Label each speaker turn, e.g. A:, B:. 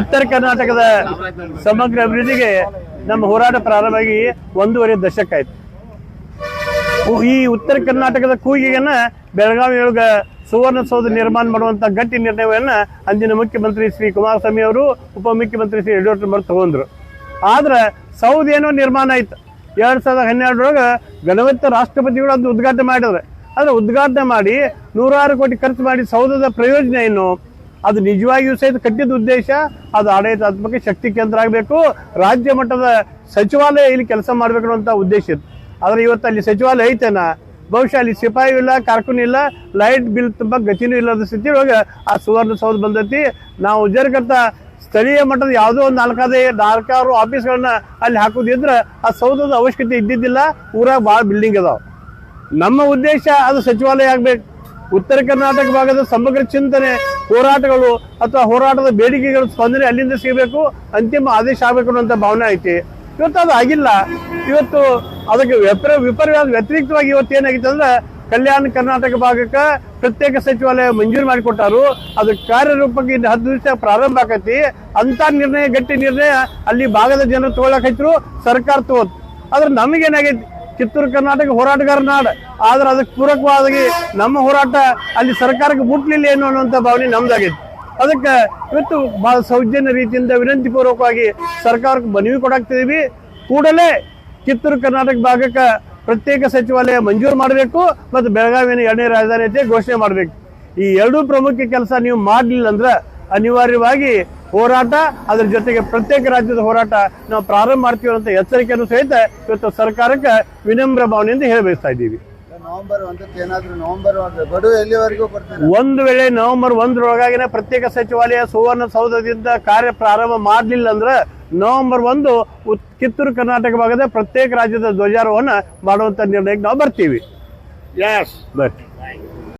A: ಉತ್ತರ ಕರ್ನಾಟಕದ ಸಮಗ್ರ ಅಭಿವೃದ್ಧಿಗೆ ನಮ್ಮ ಹೋರಾಟ ಪ್ರಾರಂಭವಾಗಿ ಒಂದೂವರೆ ದಶಕ ಆಯ್ತು ಈ ಉತ್ತರ ಕರ್ನಾಟಕದ ಕೂಗಿಗೆನ ಸುವರ್ಣ ಸುವರ್ಣಸೌಧ ನಿರ್ಮಾಣ ಮಾಡುವಂತ ಗಟ್ಟಿ ನಿರ್ಣಯವನ್ನ ಅಂದಿನ ಮುಖ್ಯಮಂತ್ರಿ ಶ್ರೀ ಕುಮಾರಸ್ವಾಮಿ ಅವರು, ಉಪಮುಖ್ಯಮಂತ್ರಿ ಶ್ರೀ ಯಡಿಯೂರಪ್ಪ ತಗೊಂಡ್ರು. ಆದ್ರೆ ಸೌಧ ಏನೋ ನಿರ್ಮಾಣ ಆಯ್ತು. ಎರಡ್ ಸಾವಿರದ ಹನ್ನೆರಡರೊಳಗ ಗಣವತ್ತ ರಾಷ್ಟ್ರಪತಿಗಳು ಅದು ಉದ್ಘಾಟನೆ ಮಾಡಿದ್ರೆ. ಆದ್ರೆ ಉದ್ಘಾಟನೆ ಮಾಡಿ ನೂರಾರು ಕೋಟಿ ಖರ್ಚು ಮಾಡಿ ಸೌಧದ ಪ್ರಯೋಜನ ಏನು? ಅದು ನಿಜವಾಗಿಯೂ ಸಹಿತ ಕಟ್ಟಿದ ಉದ್ದೇಶ, ಅದು ಆಡಳಿತಾತ್ಮಕ ಶಕ್ತಿ ಕೇಂದ್ರ ಆಗಬೇಕು, ರಾಜ್ಯ ಮಟ್ಟದ ಸಚಿವಾಲಯ ಇಲ್ಲಿ ಕೆಲಸ ಮಾಡಬೇಕು ಅನ್ನುವಂಥ ಉದ್ದೇಶ ಇತ್ತು. ಆದರೆ ಇವತ್ತು ಅಲ್ಲಿ ಸಚಿವಾಲಯ ಐತೆನಾ? ಬಹುಶಃ ಅಲ್ಲಿ ಸಿಪಾಯಿ ಇಲ್ಲ, ಕಾರ್ಕುನ್ ಇಲ್ಲ, ಲೈಟ್ ಬಿಲ್ ತುಂಬ ಗತಿನೂ ಇಲ್ಲದ ಸ್ಥಿತಿ ಒಳಗೆ ಆ ಸುವರ್ಣ ಸೌಧ ಬಂದೈತಿ. ನಾವು ಜರ್ಗಂತ ಸ್ಥಳೀಯ ಮಟ್ಟದ ಯಾವುದೋ ಒಂದು ನಾಲ್ಕಾದ ನಾಲ್ಕಾರು ಆಫೀಸ್ಗಳನ್ನ ಅಲ್ಲಿ ಹಾಕೋದಿದ್ರೆ ಆ ಸೌಧದ ಅವಶ್ಯಕತೆ ಇದ್ದಿದ್ದಿಲ್ಲ. ಊರಾಗ ಭಾಳ ಬಿಲ್ಡಿಂಗ್ ಅದಾವ ನಮ್ಮ ಉದ್ದೇಶ ಅದು ಸಚಿವಾಲಯ ಆಗ್ಬೇಕು. ಉತ್ತರ ಕರ್ನಾಟಕ ಭಾಗದ ಸಮಗ್ರ ಚಿಂತನೆ, ಹೋರಾಟಗಳು ಅಥವಾ ಹೋರಾಟದ ಬೇಡಿಕೆಗಳ ಸ್ಪಂದನೆ ಅಲ್ಲಿಂದ ಸಿಗಬೇಕು, ಅಂತಿಮ ಆದೇಶ ಆಗಬೇಕು ಅನ್ನೋಂಥ ಭಾವನೆ ಐತಿ. ಇವತ್ತು ಅದು ಆಗಿಲ್ಲ. ಇವತ್ತು ಅದಕ್ಕೆ ವ್ಯಪರ ವಿಪರ್ಯಾಸ ವ್ಯತಿರಿಕ್ತವಾಗಿ ಇವತ್ತು ಏನಾಗಿತ್ತು ಅಂದ್ರೆ ಕಲ್ಯಾಣ ಕರ್ನಾಟಕ ಭಾಗಕ್ಕೆ ಪ್ರತ್ಯೇಕ ಸಚಿವಾಲಯ ಮಂಜೂರು ಮಾಡಿಕೊಟ್ಟಾರು. ಅದು ಕಾರ್ಯರೂಪಕ್ಕೆ ಇನ್ನು ಹತ್ತು ದಿವಸ ಪ್ರಾರಂಭ ಆಕತಿ. ಅಂತ ನಿರ್ಣಯ, ಗಟ್ಟಿ ನಿರ್ಣಯ ಅಲ್ಲಿ ಭಾಗದ ಜನರು ತಗೊಳಕ್ ಹಚ್ಚರು ಸರ್ಕಾರ ತಗೋತ್ ಆದ್ರೆ ನಮಗೇನಾಗೈತಿ? ಕಿತ್ತೂರು ಕರ್ನಾಟಕ ಹೋರಾಟಗಾರ ನಾಡ. ಆದ್ರೆ ಅದಕ್ಕೆ ಪೂರಕವಾಗಿ ನಮ್ಮ ಹೋರಾಟ ಅಲ್ಲಿ ಸರ್ಕಾರಕ್ಕೆ ಮುಟ್ಲಿಲ್ಲ ಏನು ಅನ್ನುವಂಥ ಭಾವನೆ ನಮ್ದಾಗೈತಿ. ಅದಕ್ಕೆ ಇವತ್ತು ಬಹಳ ಸೌಜನ್ಯ ರೀತಿಯಿಂದ ವಿನಂತಿ ಪೂರ್ವಕವಾಗಿ ಸರ್ಕಾರಕ್ಕೆ ಮನವಿ ಕೊಡಾಕ್ತಿದೀವಿ. ಕೂಡಲೇ ಕಿತ್ತೂರು ಕರ್ನಾಟಕ ಭಾಗಕ್ಕೆ ಪ್ರತ್ಯೇಕ ಸಚಿವಾಲಯ ಮಂಜೂರು ಮಾಡಬೇಕು ಮತ್ತು ಬೆಳಗಾವಿನ ಎರಡನೇ ರಾಜಧಾನಿ ಘೋಷಣೆ ಮಾಡಬೇಕು. ಈ ಎರಡೂ ಪ್ರಮುಖ ಕೆಲಸ ನೀವು ಮಾಡಲಿಲ್ಲ ಅಂದ್ರೆ ಅನಿವಾರ್ಯವಾಗಿ ಹೋರಾಟ ಅದ್ರ ಜೊತೆಗೆ ಪ್ರತ್ಯೇಕ ರಾಜ್ಯದ ಹೋರಾಟ ನಾವು ಪ್ರಾರಂಭ ಮಾಡ್ತೀವಿ ಅಂತ ಎಚ್ಚರಿಕೆಯನ್ನು ಸಹಿತ ಇವತ್ತು ಸರ್ಕಾರಕ್ಕೆ ವಿನಮ್ರ ಭಾವನೆಯಿಂದ ಹೇಳಬಯಸ್ತಾ ಇದ್ದೀವಿ.
B: ನವೆಂಬರ್ ಒಂದಕ್ಕೆ ಏನಾದ್ರು ನವೆಂಬರ್ ಒಂದು
A: ವೇಳೆ ನವೆಂಬರ್ ಒಂದರೊಳಗಾಗಿನ ಪ್ರತ್ಯೇಕ ಸಚಿವಾಲಯ ಸುವರ್ಣ ಸೌಧದಿಂದ ಕಾರ್ಯ ಪ್ರಾರಂಭ ಮಾಡಲಿಲ್ಲ ಅಂದ್ರೆ ನವೆಂಬರ್ ಒಂದು ಉತ್- ಕಿತ್ತೂರು ಕರ್ನಾಟಕ ಭಾಗದ ಪ್ರತ್ಯೇಕ ರಾಜ್ಯದ ಧ್ವಜಾರೋಹಣ ಮಾಡುವಂತ ನಿರ್ಣಯಕ್ಕೆ ನಾವು ಬರ್ತೀವಿ. ಬರ್ತೀವಿ.